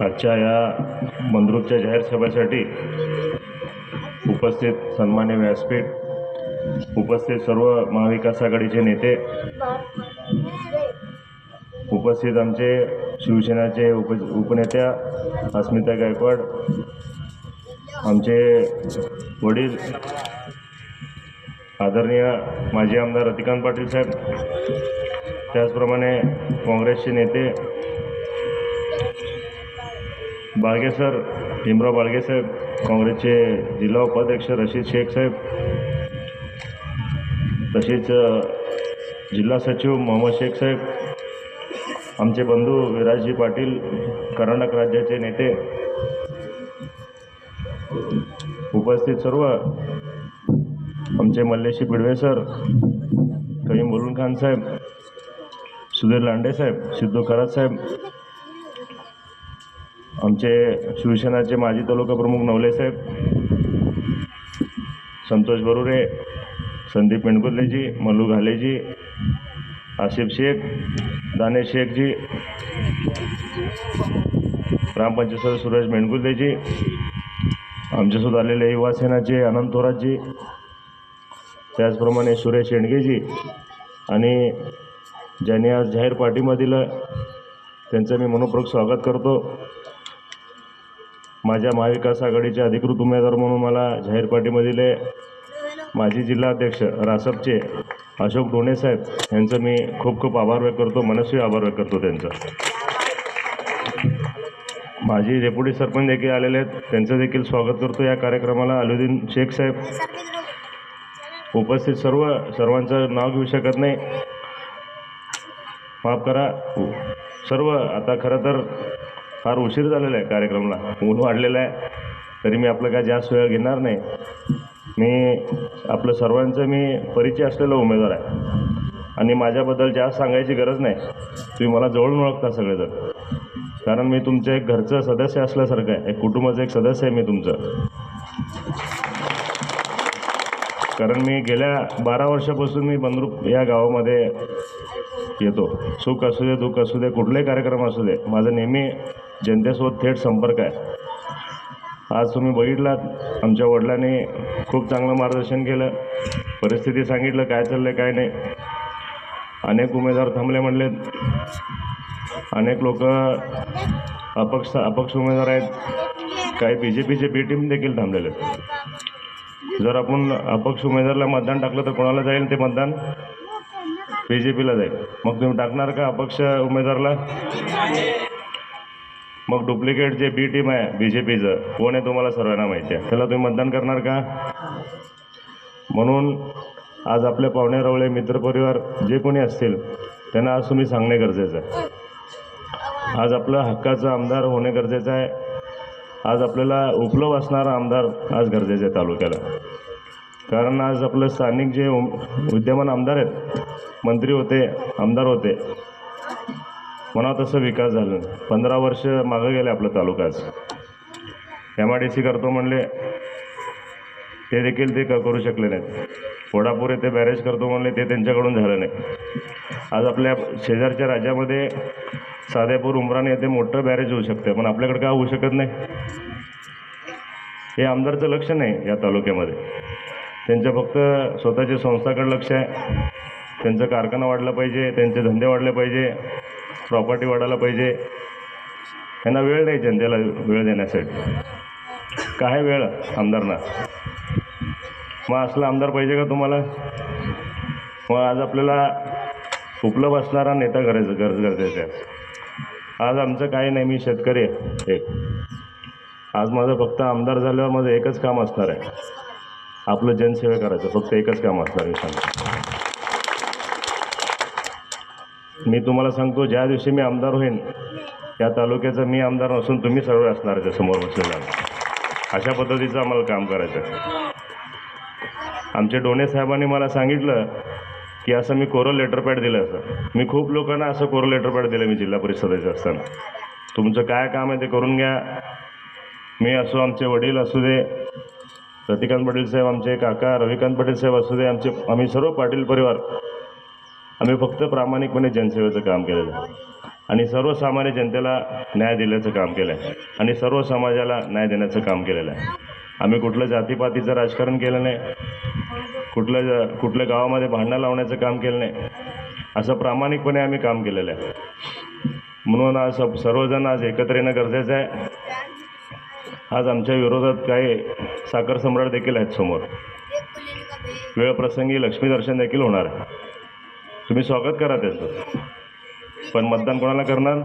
आजच्या या मंद्रुपच्या जाहीर सभेसाठी उपस्थित सन्मान्य व्यासपीठ उपस्थित सर्व महाविकास आघाडीचे नेते उपस्थित आमचे शिवसेनाचे उप उपनेत्या अस्मिता गायकवाड आमचे वडील आदरणीय माजी आमदार रतिकांत पाटील साहेब त्याचप्रमाणे काँग्रेसचे नेते बाळगे सर भीमराव बाळगे साहेब काँग्रेसचे जिल्हा उपाध्यक्ष रशीद शेख साहेब तसेच जिल्हा सचिव मोहम्मद शेख साहेब आमचे बंधू विराजजी पाटील कर्नाटक राज्याचे नेते उपस्थित सर्व आमचे मल्लेशी पिडवे सर कईम बोलून खान साहेब सुधीर लांडे साहेब सिद्धू खरात साहेब आमचे शिवसेनाचे माजी तालुका प्रमुख नवले साहेब संतोष बरुरे संदीप मेणकुर्लेजी मल्लू घालेजी आसिफ शेख दानेश शेखजी ग्रामपंचायत सदस्य सुरेश मेणकुर्लेजी आमच्यासोबत आलेले युवासेनाचे अनंत थोरातजी त्याचप्रमाणे सुरेश शेंडगेजी आणि ज्यांनी आज जाहीर पाठिंबा दिला त्यांचं मी मनपूर्वक स्वागत करतो. माझ्या महाविकास आघाडीचे अधिकृत उमेदवार म्हणून मला जाहीर पाठिंबा दिले. माजी जिल्हाध्यक्ष रासपचे अशोक डोणे साहेब यांचं मी खूप खूप आभार व्यक्त करतो मनस्वी आभार व्यक्त करतो त्यांचा. माझी डेप्युटी सरपंच देखील आलेले आहेत त्यांचं देखील स्वागत करतो या कार्यक्रमाला. अलुद्दीन शेख साहेब उपस्थित सर्व सर्वांचं नाव घेऊ शकत नाही. माफ करा. सर्व आता खरं तर फार उशीर झालेला आहे कार्यक्रमाला. ऊन वाढलेलं आहे. तरी मी आपलं काय जास्त वेळ घेणार नाही. मी आपलं सर्वांचं मी परिचय असलेला उमेदवार आहे. आणि माझ्याबद्दल जास्त सांगायची गरज नाही. तुम्ही मला जवळून ओळखता सगळेजण. कारण मी तुमचं एक घरचं सदस्य असल्यासारखं आहे. एक कुटुंबाचं एक सदस्य आहे मी तुमचं. कारण मी गेल्या बारा वर्षापासून मी बंदरूप या गावामध्ये येतो. सुख असू दे दुःख असू दे कुठलाही कार्यक्रम असू दे माझा नेहमी जनतेसोबत थेट संपर्क आहे. आज तुम्ही बघितलात आमच्या वडिलांनी खूप चांगलं मार्गदर्शन केलं. परिस्थिती सांगितलं काय चाललं आहे काय नाही. अनेक उमेदवार थांबले म्हणले. अनेक लोक अपक्ष अपक्ष उमेदवार आहेत. काही बी जे पीचे बी टीम देखील थांबलेले आहेत. जर आपण अपक्ष उमेदवाराला मतदान टाकलं तर कोणाला जाईल ते मतदान? बी जे पीला जाईल मग तुम्ही टाकणार का अपक्ष उमेदवारला? मग डुप्लिकेट जे बी टीम आहे बी जे पीचं कोण आहे तुम्हाला सर्वांना माहिती आहे? त्याला तुम्ही मतदान करणार का? म्हणून आज आपले पाहुणे रवळे मित्रपरिवार जे कोणी असतील त्यांना आज तुम्ही सांगणे गरजेचं आहे. आज आपलं हक्काचं आमदार होणे गरजेचं आहे. आज आपल्याला उपलब्ध असणारा आमदार आज गरजेचं आहे तालुक्याला. कारण आज आपलं स्थानिक जे उम- विद्यमान आमदार आहेत मंत्री होते आमदार होते म्हणा तसं विकास झाला पंधरा वर्ष मागं गेले आपला तालुका आज. एम आय डी सी करतो म्हणले ते देखील ते क- करू शकले नाहीत. वडापूर येथे बॅरेज करतो म्हणले ते त्यांच्याकडून झालं नाही. आज आपल्या शेजारच्या राज्यामध्ये साधेपूर उमराने येथे मोठं बॅरेज होऊ शकते पण आपल्याकडे का होऊ शकत नाही? हे आमदारचं लक्ष नाही या तालुक्यामध्ये. त्यांच्या फक्त स्वतःच्या संस्थाकडे लक्ष आहे. त्यांचा कारखाना वाढला पाहिजे त्यांचे धंदे वाढले पाहिजे प्रॉपर्टी वाढायला पाहिजे. यांना वेळ नाही जनतेला वेळ देण्यासाठी. काय वेळ आमदारना? मग असला आमदार पाहिजे का तुम्हाला? मग आज आपल्याला उपलब्ध असणारा नेता करायचं गरज गरजेचं आहे आज आमचं काही नाही मी शेतकरी आहे एक. आज माझं फक्त आमदार झाल्यावर माझं एकच काम असणार आहे. आपलं जनसेवा करायचं फक्त एकच काम असणार मी सांगतो मी तुम्हाला सांगतो ज्या दिवशी मी आमदार होईन या तालुक्याचा मी आमदार नसून तुम्ही सर्व असणार त्या समोर बसलेला अशा पद्धतीचं आम्हाला काम करायचं आमच्या डोणे साहेबांनी मला सांगितलं की असं मी कोरल लेटर पॅड दिलं असं. मी खूप लोकांना असं कोरल लेटर पॅड दिलं मी जिल्हा परिषदेचं असताना. तुमचं काय काम आहे ते करून घ्या. मी असो आमचे वडील असू दे रतिकांत पाटील साहेब आमचे काका रविकांत पाटील साहेब असू दे आमचे आम्ही सर्व पाटील परिवार आम्ही फक्त प्रामाणिकपणे जनसेवेचं काम केलेलं आहे. आणि सर्वसामान्य जनतेला न्याय दिल्याचं काम केलं आहे. आणि सर्व समाजाला न्याय देण्याचं काम केलेलं आहे. आम्ही कुठलं जातीपातीचं राजकारण केलं नाही. कुठलं ज- कुठल्या गावामध्ये भांडणं लावण्याचं काम केलं नाही. असं प्रामाणिकपणे आम्ही काम केलेलं आहे. म्हणून आज सर्वजण आज एकत्र येणं गरजेचं आहे. आज आमच्या विरोधात काही साखर सम्राट देखील आहेत समोर. वेळ प्रसंगी लक्ष्मी दर्शन देखील होणार आहे. तुम्ही स्वागत करा त्याचं. पण मतदान कोणाला करणार?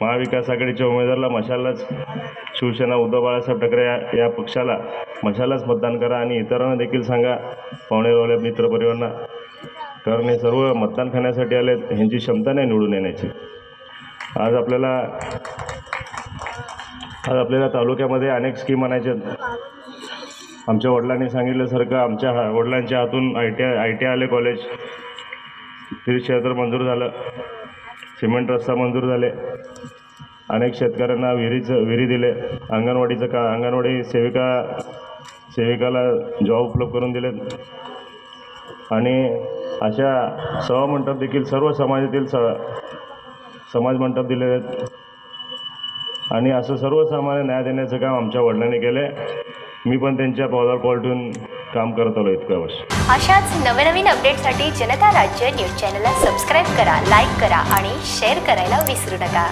महाविकास आघाडीच्या उमेदवाराला मशालाच. शिवसेना उद्धव बाळासाहेब ठाकरे या या पक्षाला मशालाच मतदान करा आणि इतरांना देखील सांगा पाहुणेरावल्या मित्रपरिवारांना. कारण हे सर्व मतदान खाण्यासाठी आले ह्यांची क्षमता नाही निवडून येण्याची. आज आपल्याला आज आपल्याला तालुक्यामध्ये अनेक स्कीम आणायच्या आमच्या वडिलांनी सांगितल्यासारखं आमच्या हा वडिलांच्या हातून I T I I T I आले कॉलेज तीर्थक्षेत्र मंजूर झालं. सिमेंट रस्ता मंजूर झाले. अनेक शेतकऱ्यांना विहिरीचं विहिरी दिले. अंगणवाडीचं का अंगणवाडी सेविका सेविकाला जॉब उपलब्ध करून दिलेत. आणि अशा सभामंडप देखील सर्व समाजातील स समाज मंडप दिलेले आहेत. आणि असं सर्वसामान्य न्याय देण्याचं काम आमच्या वडिलांनी केलं आहे मी पण त्यांच्या पावलावर पाऊल ठेवून काम करत आलो इतकं वर्ष अशाच नवनवीन अपडेटसाठी जनता राज्य न्यूज चॅनलला सबस्क्राईब करा लाईक करा आणि शेअर करायला विसरू नका.